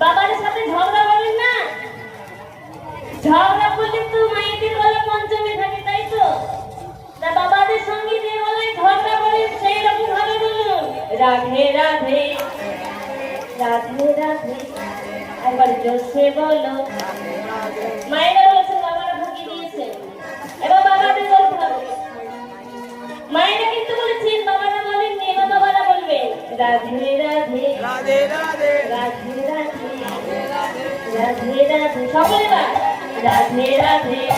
বাবার সাথে ঝগড়া বলেন না? ঝগড়া করলে তো মাইকের গলা পঞ্চমে থাকে তাই তো? তা বাবাদের সঙ্গে যে গলায় ঝগড়া বলেন সেই রকম ভাবে বলুন। রাধে রাধে। রাধে রাধে। একবার জোশে বলো। মায়েরা বলেছেন বাবারা ঢুকিয়ে দিয়েছে। এবার বাবাদের বলতে হবে। মায়েরা কিন্তু বলেছেন বাবারা বলেননি এবার বাবারা বলবে। রাধে রাধে। রাধে রাধে। রাধে রাধে। রাধে রাধে সকলে রাধে রাধে।